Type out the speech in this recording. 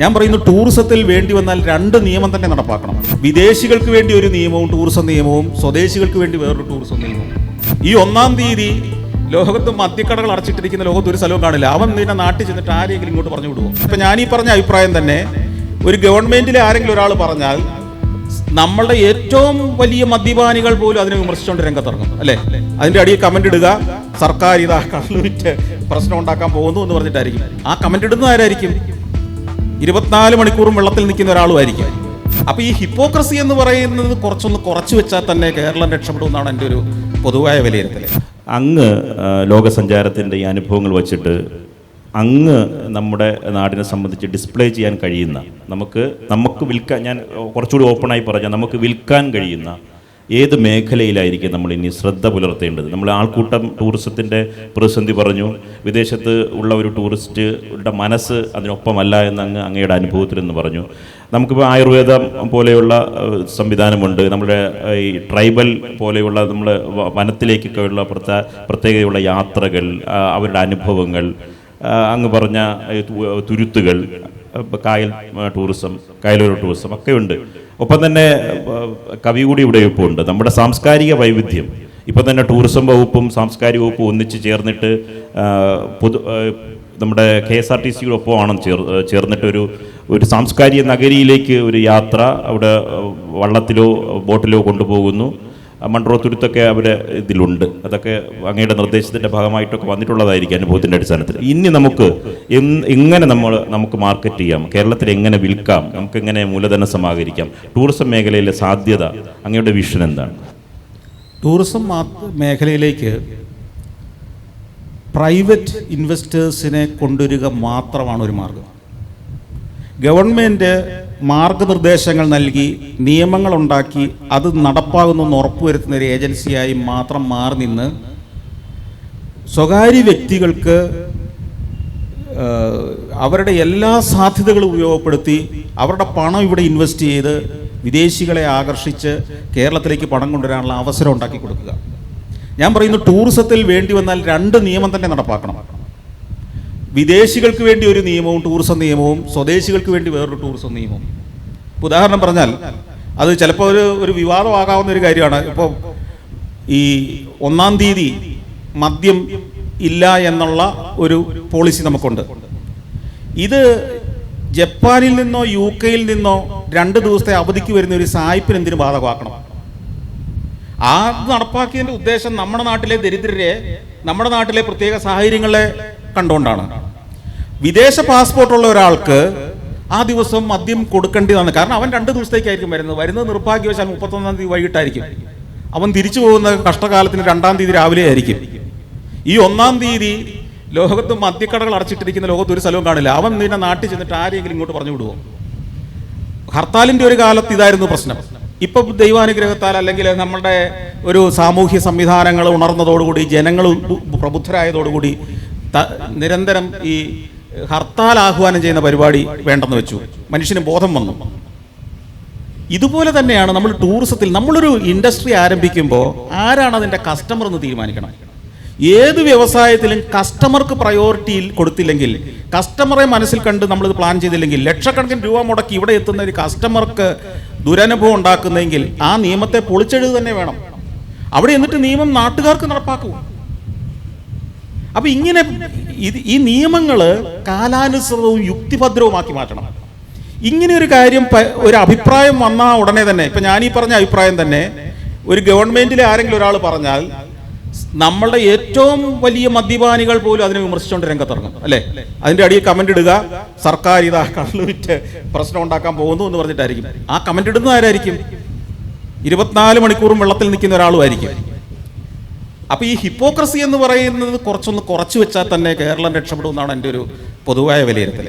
ഞാൻ പറയുന്നു ടൂറിസത്തിൽ വേണ്ടി വന്നാൽ രണ്ട് നിയമം തന്നെ നടപ്പാക്കണം. വിദേശികൾക്ക് വേണ്ടി ഒരു നിയമവും ടൂറിസം നിയമവും സ്വദേശികൾക്ക് വേണ്ടി വേറൊരു ടൂറിസം നിയമവും. ഈ ഒന്നാം തീയതി ലോകത്ത് മദ്യക്കടകൾ അടച്ചിട്ടിരിക്കുന്ന ലോകത്ത് ഒരു സ്ഥലവും കാണില്ല. അവൻ നിന്നെ നാട്ടിൽ ചെന്നിട്ട് ആരെങ്കിലും ഇങ്ങോട്ട് പറഞ്ഞു വിടുവോ? അപ്പൊ ഞാൻ ഈ പറഞ്ഞ അഭിപ്രായം തന്നെ ഒരു ഗവൺമെന്റിലെ ആരെങ്കിലും ഒരാൾ പറഞ്ഞാൽ നമ്മളുടെ ഏറ്റവും വലിയ മദ്യപാനികൾ പോലും അതിനെ വിമർശിച്ചുകൊണ്ട് രംഗത്തിറങ്ങും അല്ലേ? അതിന്റെ അടിയിൽ കമന്റ് ഇടുക സർക്കാർ ഇതാ കള്ളുവിറ്റ് പ്രശ്നം ഉണ്ടാക്കാൻ പോകുന്നു എന്ന് പറഞ്ഞിട്ടായിരിക്കും. ആ കമന്റ് ഇടുന്നത് ആരായിരിക്കും? ഇരുപത്തിനാല് മണിക്കൂറും വെള്ളത്തിൽ നിൽക്കുന്ന ഒരാളുമായിരിക്കും. അപ്പോൾ ഈ ഹിപ്പോക്രസി എന്ന് പറയുന്നത് കുറച്ചൊന്ന് കുറച്ചു വെച്ചാൽ തന്നെ കേരളം രക്ഷപ്പെടുമെന്നാണ് എന്റെ ഒരു പൊതുവായ വിലയിരുത്തൽ അങ്ങ് ലോകസഞ്ചാരത്തിന്റെ ഈ അനുഭവങ്ങൾ വച്ചിട്ട് അങ്ങ് നമ്മുടെ നാടിനെ സംബന്ധിച്ച് ഡിസ്പ്ലേ ചെയ്യാൻ കഴിയുന്ന നമുക്ക് നമുക്ക് വിൽക്കാൻ ഞാൻ കുറച്ചുകൂടി ഓപ്പണായി പറഞ്ഞാൽ നമുക്ക് വിൽക്കാൻ കഴിയുന്ന ഏത് മേഖലയിലായിരിക്കും നമ്മൾ ഇനി ശ്രദ്ധ പുലർത്തേണ്ടത്? നമ്മൾ ആൾക്കൂട്ടം ടൂറിസത്തിന്റെ പ്രതിസന്ധി പറഞ്ഞു. വിദേശത്ത് ഉള്ള ഒരു ടൂറിസ്റ്റുടെ മനസ്സ് അതിനൊപ്പമല്ല എന്ന് അങ്ങ് അങ്ങയുടെ അനുഭവത്തിൽ നിന്ന് പറഞ്ഞു. നമുക്കിപ്പോൾ ആയുർവേദം പോലെയുള്ള സംവിധാനമുണ്ട്. നമ്മുടെ ഈ ട്രൈബൽ പോലെയുള്ള നമ്മൾ വനത്തിലേക്കൊക്കെയുള്ള പ്രത്യേക പ്രത്യേകതയുള്ള യാത്രകൾ അവരുടെ അനുഭവങ്ങൾ അങ്ങ് പറഞ്ഞ തുരുത്തുകൾ കായൽ ടൂറിസം കായലോര ടൂറിസം ഒക്കെ ഉണ്ട്. ഒപ്പം തന്നെ കവി കൂടി ഇവിടെ ഇപ്പോൾ ഉണ്ട് നമ്മുടെ സാംസ്കാരിക വൈവിധ്യം. ഇപ്പം തന്നെ ടൂറിസം വകുപ്പും സാംസ്കാരിക വകുപ്പും ഒന്നിച്ച് ചേർന്നിട്ട് പൊതു നമ്മുടെ കെ എസ് ആർ ടി സിയുടെ ഒപ്പമാണ് ചേർ ചേർന്നിട്ട് ഒരു ഒരു സാംസ്കാരിക നഗരിയിലേക്ക് ഒരു യാത്ര അവിടെ വള്ളത്തിലോ ബോട്ടിലോ കൊണ്ടുപോകുന്നു. മൺട്രോ തുരുത്തൊക്കെ അവർ ഇതിലുണ്ട്. അതൊക്കെ അങ്ങയുടെ നിർദ്ദേശത്തിന്റെ ഭാഗമായിട്ടൊക്കെ വന്നിട്ടുള്ളതായിരിക്കും അനുഭവത്തിന്റെ അടിസ്ഥാനത്തിൽ. ഇനി നമുക്ക് എങ്ങനെ നമ്മൾ നമുക്ക് മാർക്കറ്റ് ചെയ്യാം? കേരളത്തിൽ എങ്ങനെ വിൽക്കാം? നമുക്ക് എങ്ങനെ മൂലധനം സമാഹരിക്കാം? ടൂറിസം മേഖലയിലെ സാധ്യത അങ്ങയുടെ വിഷൻ എന്താണ്? ടൂറിസം മേഖലയിലേക്ക് പ്രൈവറ്റ് ഇൻവെസ്റ്റേഴ്സിനെ കൊണ്ടുവരിക മാത്രമാണ് ഒരു മാർഗം. ഗവൺമെന്റ് മാർഗനിർദ്ദേശങ്ങൾ നൽകി നിയമങ്ങൾ ഉണ്ടാക്കി അത് നടപ്പാകുന്നു എന്ന് ഉറപ്പുവരുത്തുന്ന ഒരു ഏജൻസിയായി മാത്രം മാറി നിന്ന് സ്വകാര്യ വ്യക്തികൾക്ക് അവരുടെ എല്ലാ സാധ്യതകളും ഉപയോഗപ്പെടുത്തി അവരുടെ പണം ഇവിടെ ഇൻവെസ്റ്റ് ചെയ്ത് വിദേശികളെ ആകർഷിച്ച് കേരളത്തിലേക്ക് പണം കൊണ്ടുവരാനുള്ള അവസരം ഉണ്ടാക്കി കൊടുക്കുക. ഞാൻ പറയുന്നു ടൂറിസത്തിൽ വേണ്ടി വന്നാൽ രണ്ട് നിയമം തന്നെ നടപ്പാക്കണം. വിദേശികൾക്ക് വേണ്ടി ഒരു നിയമവും ടൂറിസം നിയമവും സ്വദേശികൾക്ക് വേണ്ടി വേറൊരു ടൂറിസം നിയമവും. ഉദാഹരണം പറഞ്ഞാൽ അത് ചിലപ്പോൾ ഒരു ഒരു വിവാദമാകാവുന്ന ഒരു കാര്യമാണ്. ഇപ്പോൾ ഈ ഒന്നാം തീയതി മദ്യം ഇല്ല എന്നുള്ള ഒരു പോളിസി നമുക്കുണ്ട്. ഇത് ജപ്പാനിൽ നിന്നോ യു കെയിൽ നിന്നോ രണ്ട് ദിവസത്തെ അവധിക്ക് വരുന്ന ഒരു സായിപ്പിന് എന്തിനു ബാധകമാക്കണം? ആ നടപ്പാക്കിയതിന്റെ ഉദ്ദേശം നമ്മുടെ നാട്ടിലെ ദരിദ്രരെ നമ്മുടെ നാട്ടിലെ പ്രത്യേക സാഹചര്യങ്ങളെ കണ്ടുകൊണ്ടാണ്. വിദേശ പാസ്പോർട്ട് ഉള്ള ഒരാൾക്ക് ആ ദിവസം മദ്യം കൊടുക്കേണ്ടതാണ്. കാരണം അവൻ രണ്ട് ദിവസത്തേക്കായിരിക്കും വരുന്നത്. വരുന്നത് നിർഭാഗ്യവശാൽ മുപ്പത്തൊന്നാം തീയതി വൈകിട്ടായിരിക്കും. അവൻ തിരിച്ചു പോകുന്ന കഷ്ടകാലത്തിന് രണ്ടാം തീയതി രാവിലെ ആയിരിക്കും. ഈ ഒന്നാം തീയതി ലോകത്ത് മദ്യക്കടകൾ അടച്ചിട്ടിരിക്കുന്ന ലോകത്ത് ഒരു സ്ഥലവും കാണില്ല. അവൻ നിന്നെ നാട്ടിൽ ചെന്നിട്ട് ആരെങ്കിലും ഇങ്ങോട്ട് പറഞ്ഞു വിടുവോ? ഹർത്താലിന്റെ ഒരു കാലത്ത് ഇതായിരുന്നു പ്രശ്നം. ഇപ്പൊ ദൈവാനുഗ്രഹത്താൽ അല്ലെങ്കിൽ നമ്മളുടെ ഒരു സാമൂഹ്യ സംവിധാനങ്ങൾ ഉണർന്നതോടുകൂടി ജനങ്ങൾ പ്രബുദ്ധരായതോടുകൂടി നിരന്തരം ഈ ഹർത്താൽ ആഹ്വാനം ചെയ്യുന്ന പരിപാടി വേണ്ടെന്ന് വെച്ചു. മനുഷ്യന് ബോധം വന്നു. ഇതുപോലെ തന്നെയാണ് നമ്മൾ ടൂറിസത്തിൽ നമ്മളൊരു ഇൻഡസ്ട്രി ആരംഭിക്കുമ്പോൾ ആരാണ് അതിന്റെ കസ്റ്റമർ എന്ന് തീരുമാനിക്കണം? ഏത് വ്യവസായത്തിലും കസ്റ്റമർക്ക് പ്രയോറിറ്റി കൊടുത്തില്ലെങ്കിൽ കസ്റ്റമറെ മനസ്സിൽ കണ്ട് ഇത് പ്ലാൻ ചെയ്തില്ലെങ്കിൽ ലക്ഷക്കണക്കിന് രൂപ മുടക്കി ഇവിടെ എത്തുന്ന ഒരു കസ്റ്റമർക്ക് ദുരനുഭവം ഉണ്ടാക്കുന്നെങ്കിൽ ആ നിയമത്തെ പൊളിച്ചെഴുത് തന്നെ വേണം. അവിടെ എന്നിട്ട് നിയമം നാട്ടുകാർക്ക് നടപ്പാക്കും. അപ്പൊ ഇങ്ങനെ ഇത് ഈ നിയമങ്ങൾ കാലാനുസൃതവും യുക്തിഭദ്രവുമാക്കി മാറ്റണം. ഇങ്ങനെ ഒരു കാര്യം ഒരു അഭിപ്രായം വന്ന ഉടനെ തന്നെ ഇപ്പൊ ഞാൻ ഈ പറഞ്ഞ അഭിപ്രായം തന്നെ ഒരു ഗവൺമെന്റിലെ ആരെങ്കിലും ഒരാൾ പറഞ്ഞാൽ നമ്മളുടെ ഏറ്റവും വലിയ മദ്യപാനികൾ പോലും അതിനെ വിമർശിച്ചുകൊണ്ട് രംഗത്തിറങ്ങും അല്ലേ? അതിന്റെ അടിയിൽ കമന്റ് ഇടുക സർക്കാർ ഇതാ കള്ളു വിറ്റ് പ്രശ്നം ഉണ്ടാക്കാൻ പോകുന്നു എന്ന് പറഞ്ഞിട്ടായിരിക്കും. ആ കമന്റ് ഇടുന്ന ആരായിരിക്കും? ഇരുപത്തിനാല് മണിക്കൂറും വെള്ളത്തിൽ നിൽക്കുന്ന ഒരാളുമായിരിക്കും അപ്പൊ ഈ ഹിപ്പോക്രസി എന്ന് പറയുന്നത് കുറച്ചൊന്ന് കുറച്ചു വെച്ചാൽ തന്നെ കേരളം രക്ഷപ്പെടുമെന്നാണ് എന്റെ ഒരു പൊതുവായ വിലയിരുത്തൽ